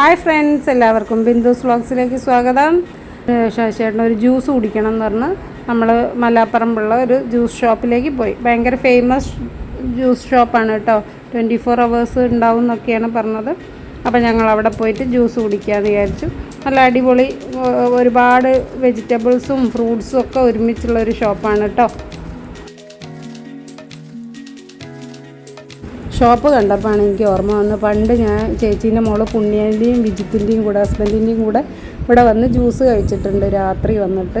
Hi friends എല്ലാവർക്കും ബിന്ദുസ് വ്ളോഗ്സിലേക്ക് സ്വാഗതം. ശശിയേട്ടൻ ഒരു ജ്യൂസ് കുടിക്കണം എന്ന് പറഞ്ഞ് നമ്മൾ മലാപ്പറമ്പുള്ള ഒരു ജ്യൂസ് ഷോപ്പിലേക്ക് പോയി. ഭയങ്കര ഫേമസ് ജ്യൂസ് ഷോപ്പാണ് കേട്ടോ. ട്വന്റി ഫോർ അവേഴ്സ് ഉണ്ടാവും എന്നൊക്കെയാണ് പറഞ്ഞത്. അപ്പോൾ ഞങ്ങൾ അവിടെ പോയിട്ട് ജ്യൂസ് കുടിക്കാമെന്ന് വിചാരിച്ചു. നല്ല അടിപൊളി ഒരുപാട് വെജിറ്റബിൾസും ഫ്രൂട്ട്സും ഒക്കെ ഒരുമിച്ചുള്ള ഒരു ഷോപ്പാണ് കേട്ടോ. ഷോപ്പ് കണ്ടപ്പോഴാണ് എനിക്ക് ഓർമ്മ വന്നത്. പണ്ട് ഞാൻ ചേച്ചീന്റെ മോൾ പുണ്യേന്റെയും വിജിത്തിന്റെയും കൂടെ ഹസ്ബൻഡിന്റെയും കൂടെ ഇവിടെ വന്ന് ജ്യൂസ് കഴിച്ചിട്ടുണ്ട് രാത്രി വന്നിട്ട്.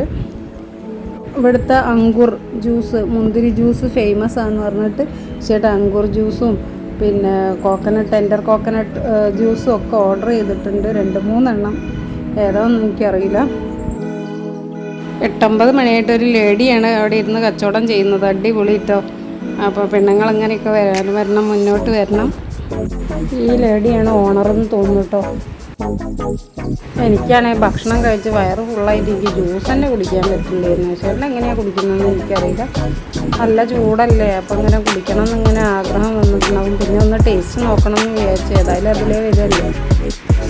ഇവിടുത്തെ അങ്കുർ ജ്യൂസ് മുന്തിരി ജ്യൂസ് ഫേമസ് ആണെന്ന് പറഞ്ഞിട്ട് ചേട്ടാ അങ്കുർ ജ്യൂസും പിന്നെ കോക്കനട്ട് ടെൻഡർ കോക്കനട്ട് ജ്യൂസും ഒക്കെ ഓർഡർ ചെയ്തിട്ടുണ്ട്. രണ്ട് മൂന്നെണ്ണം. ഏതാണെന്ന് എനിക്കറിയില്ല. എട്ടൊമ്പത് മണിയായിട്ട് ഒരു ലേഡിയാണ് അവിടെ ഇരുന്ന് കച്ചവടം ചെയ്യുന്നത്. അടിപൊളി കേട്ടോ അപ്പോൾ പെണ്ണുങ്ങൾ അങ്ങനെയൊക്കെ വരണം മുന്നോട്ട് വരണം. ഈ ലേഡിയാണ് ഓണറെന്ന് തോന്നുന്നു കേട്ടോ എനിക്കാണെങ്കിൽ ഭക്ഷണം കഴിച്ച് വയറ് ഫുള്ളായിട്ട് എനിക്ക് ജ്യൂസ് തന്നെ കുടിക്കാൻ പറ്റില്ലായിരുന്നു. ചേട്ടൻ എങ്ങനെയാണ് കുടിക്കുന്നതെന്ന് എനിക്കറിയില്ല. നല്ല ചൂടല്ലേ അപ്പം ഇങ്ങനെ കുടിക്കണം എന്നിങ്ങനെ ആഗ്രഹം വന്നിട്ടുണ്ടാവും. പിന്നെ ഒന്ന് ടേസ്റ്റ് നോക്കണം എന്ന് വിചാരിച്ചു. ഏതായാലും അതിലേ വരുമല്ലേ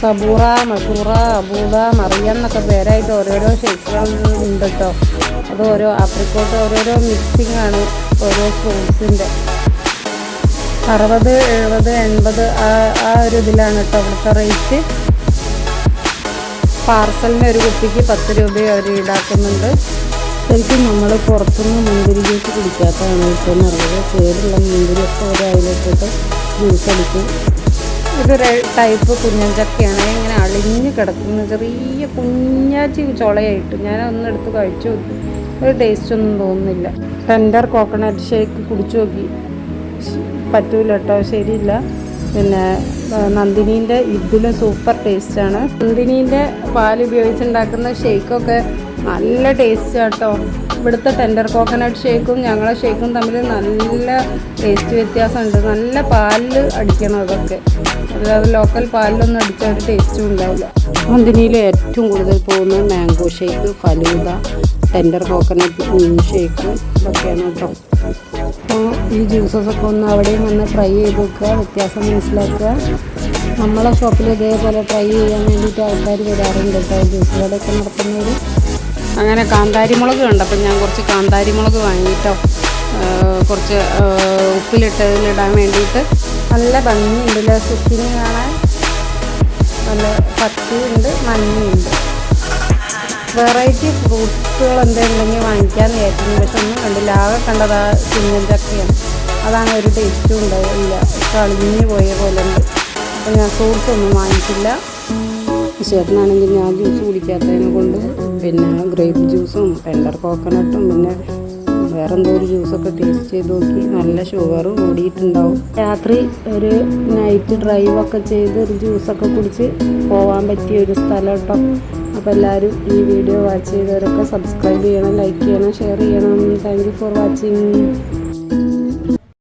സബൂറ മസൂറ അബൂദ മറിയ എന്നൊക്കെ പേരായിട്ട് ഓരോരോ ഷേക്കുകൾ ഉണ്ട് കേട്ടോ അത് ഓരോ ആപ്രിക്കോട്ട് ഓരോരോ മിക്സിംഗ് ആണ് ഓരോ ഫ്രൂട്ട്സിന്റെ അറുപത് എഴുപത് എൺപത് ആ ആ ഒരു ഇതിലാണ് കേട്ടോ അവിടുത്തെ റേറ്റ് പാർസലിന് ഒരു കുപ്പിക്ക് പത്ത് രൂപ അവർ ഈടാക്കുന്നുണ്ട്. ശരിക്കും നമ്മൾ പുറത്തുനിന്ന് മുന്തിരി ജ്യൂസ് കുടിക്കാത്തതാണ് ഇപ്പോൾ നല്ലത്. പേരുള്ള മുന്തിരി ഒക്കെ ഒരു അതിലേക്കിട്ട് ജ്യൂസ് അടിക്കും. ഇതൊരു ടൈപ്പ് കുഞ്ഞഞ്ചക്കയാണ്. ഇങ്ങനെ അളിഞ്ഞ് കിടക്കുന്ന ചെറിയ കുഞ്ഞാച്ചി ചുളയായിട്ട് ഞാൻ ഒന്നെടുത്ത് കഴിച്ചു. ഒരു ടേസ്റ്റ് ഒന്നും തോന്നുന്നില്ല. ടെൻഡർ കോക്കനട്ട് ഷേക്ക് കുടിച്ചു നോക്കി. പറ്റൂല കേട്ടോ ശരിയില്ല. പിന്നെ നന്ദിനീന്റെ ഇതിലും സൂപ്പർ ടേസ്റ്റാണ് നന്ദിനീന്റെ പാൽ ഉപയോഗിച്ചുണ്ടാക്കുന്ന ഷേക്കൊക്കെ നല്ല ടേസ്റ്റ് കേട്ടോ ഇവിടുത്തെ ടെൻഡർ കോക്കനട്ട് ഷേക്കും ഞങ്ങളെ ഷേക്കും തമ്മിൽ നല്ല ടേസ്റ്റ് വ്യത്യാസമുണ്ട്. നല്ല പാലിൽ അടിക്കണം അതൊക്കെ. അല്ലാതെ ലോക്കൽ പാലിലൊന്നും അടിച്ചാൽ ടേസ്റ്റും ഉണ്ടാവില്ല. നന്ദിനിയിൽ ഏറ്റവും കൂടുതൽ പോകുന്നത് mango shake falooda. Tender coconut shake ഇതൊക്കെയാണ് കേട്ടോ അപ്പോൾ ഈ ജ്യൂസസൊക്കെ ഒന്ന് അവിടെയും വന്ന് ട്രൈ ചെയ്ത് നോക്കുക വ്യത്യാസം മനസ്സിലാക്കുക. നമ്മളെ ഷോപ്പിൽ ഇതേപോലെ ട്രൈ ചെയ്യാൻ വേണ്ടിയിട്ട് ആൾക്കാർ വരാറുണ്ട് കേട്ടോ ജ്യൂസ് കടയൊക്കെ നടത്തുന്നവർ അങ്ങനെ കാന്താരി മുളക് കണ്ടപ്പോൾ ഞാൻ കുറച്ച് കാന്താരി മുളക് വാങ്ങിയിട്ടോ കുറച്ച് ഉപ്പിലിട്ടതിലിടാൻ വേണ്ടിയിട്ട്. നല്ല ഭംഗിയുണ്ട് സുക്കിന് കാണാൻ. നല്ല പച്ചയുണ്ട് മഞ്ഞയുണ്ട്. വെറൈറ്റി ഫ്രൂട്ട്സുകൾ എന്തെങ്കിലും വാങ്ങിക്കാമെന്ന് വിചാരിക്കുന്നു പക്ഷെ ഒന്നും കണ്ടില്ല. ആകെ കണ്ടത് ആ ചിങ്ങൻ ചക്കയാണ്. അതാണ് ഒരു ടേസ്റ്റും ഉണ്ടാവില്ല കളിഞ്ഞു പോയ പോലെ ഉണ്ട്. അപ്പോൾ ഞാൻ ഫ്രൂട്ട്സ് ഒന്നും വാങ്ങിച്ചില്ല. ചേട്ടനാണെങ്കിൽ ഞാൻ ജ്യൂസ് കുടിക്കാത്തതിനെ കൊണ്ട് പിന്നെ ഗ്രേപ്പ് ജ്യൂസും ടെൻഡർ കോക്കനട്ടും പിന്നെ വേറെ എന്തോ ഒരു ജ്യൂസൊക്കെ ടേസ്റ്റ് ചെയ്ത് നോക്കി. നല്ല ഷുഗർ കൂടിയിട്ടുണ്ടാവും. രാത്രി ഒരു നൈറ്റ് ഡ്രൈവൊക്കെ ചെയ്ത് ഒരു ജ്യൂസൊക്കെ കുടിച്ച് പോകാൻ പറ്റിയ ഒരു സ്ഥലം കേട്ടോ. അപ്പോൾ എല്ലാവരും ഈ വീഡിയോ വാച്ച് ചെയ്തവരൊക്കെ സബ്സ്ക്രൈബ് ചെയ്യണം ലൈക്ക് ചെയ്യണം ഷെയർ ചെയ്യണം. Thank you for watching